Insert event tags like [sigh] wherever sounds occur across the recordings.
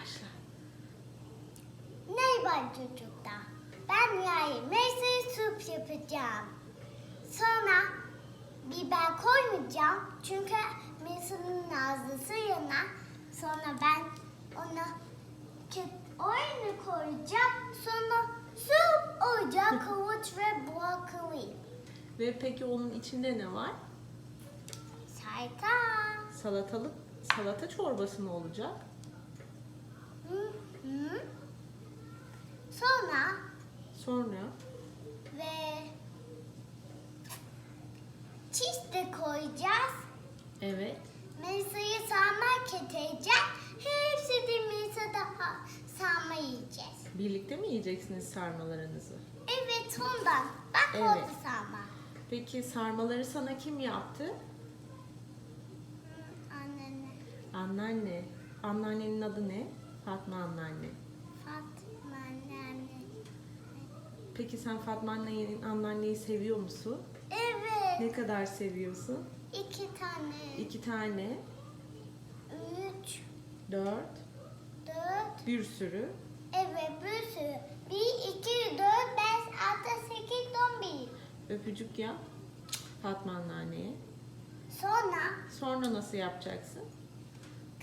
Başla. Merhaba çocuklar. Ben Yayı. Meyve sup yapacağım. Sonra biber koymayacağım. Çünkü Melisa'nın ağzı yana. Sonra ben ona oyunu koyacağım. Sonra sup olacak. [laughs] Havuç ve brokoli. Ve peki onun içinde ne var? Sayta. Salatalık, salata çorbası mı olacak? Sonra Sonra ve cheese de koyacağız. evet. Melisa'yı sarma keteceğiz. Hepsi de Melisa daha sarma yiyeceğiz. Birlikte mi yiyeceksiniz sarmalarınızı? Evet ondan. Bak Evet. oldu sarma. Peki sarmaları sana kim yaptı? Hı, Annene. Anneanne. Anneannenin adı ne? Fatma anneanne. Fatma anne. Peki sen Fatma annenin anneanneyi seviyor musun? Evet. Ne kadar seviyorsun? İki tane. İki tane, Üç. dört, Dört. bir sürü. Evet bir sürü. Bir, iki, dört, beş, altı, sekiz, on bir. Öpücük yap Fatma anneanneye. Sonra Sonra nasıl yapacaksın?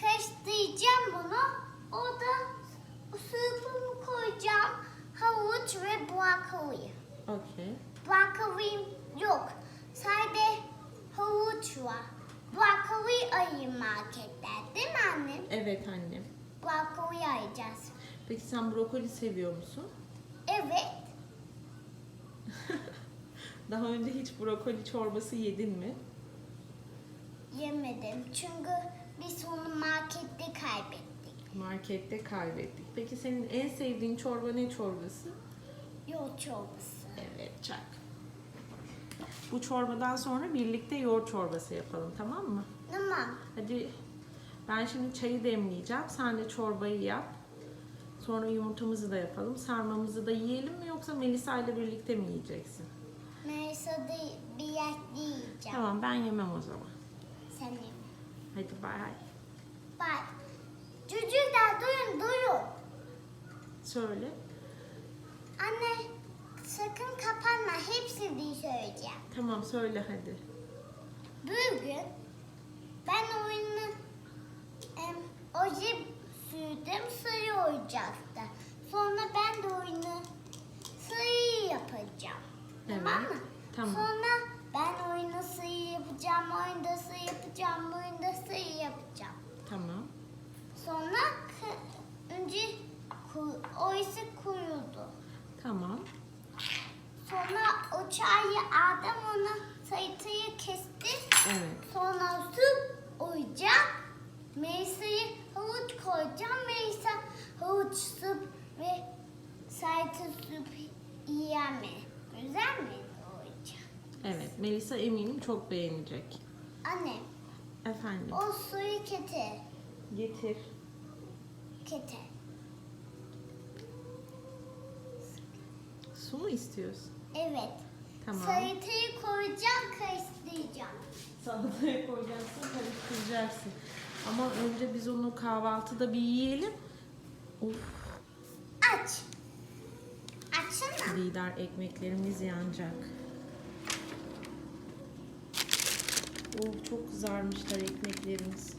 karıştıracağım bunu. Orada supumu koyacağım. Havuç ve brokoli. Okey. Brokoli yok. Sadece havuç var. Brokoli ayı marketten değil mi annem? Evet annem. Brokoli ayacağız. Peki sen brokoli seviyor musun? Evet. [laughs] Daha önce hiç brokoli çorbası yedin mi? Yemedim çünkü biz onu markette kaybettik. Markette kaybettik. Peki senin en sevdiğin çorba ne çorbası? Yoğurt çorbası. Evet çak. Bu çorbadan sonra birlikte yoğurt çorbası yapalım tamam mı? Tamam. Hadi ben şimdi çayı demleyeceğim. Sen de çorbayı yap. Sonra yumurtamızı da yapalım. Sarmamızı da yiyelim mi yoksa Melisa ile birlikte mi yiyeceksin? Melisa'da bir yerde yiyeceğim. Tamam ben yemem o zaman. Sen yeme. Hadi bay. Bak. Çocuklar duyun duyun. Söyle. Anne sakın kapanma. Hepsini söyleyeceğim. Tamam söyle hadi. Bugün ben oyunu em, oje sürdüm sayı olacaktı. Sonra ben de oyunu sayı yapacağım. Tamam Evet, mı? tamam. Sonra ben oyunu sayı yapacağım, oyunda sayı yapacağım, oyunda sayı yapacağım. Tamam. Sonra önce oysa kuruldu. Tamam. Sonra o çayı aldım onu sayıyı kesti. Evet. Sonra süt oyacak. Melisa'yı havuç koyacağım. Melisa havuç süt ve saytı süt yiyen mi? Güzel mi oyacak? Evet. Melisa eminim çok beğenecek. Anne Efendim. o suyu getir. Getir. Getir. Su mu istiyorsun? Evet. Tamam. Sayıyı koyacağım, karıştıracağım. Salataya koyacaksın, karıştıracaksın. Ama önce biz onu kahvaltıda bir yiyelim. Of, Aç. Açsana. lider ekmeklerimiz yanacak. Of, çok kızarmışlar ekmeklerimiz.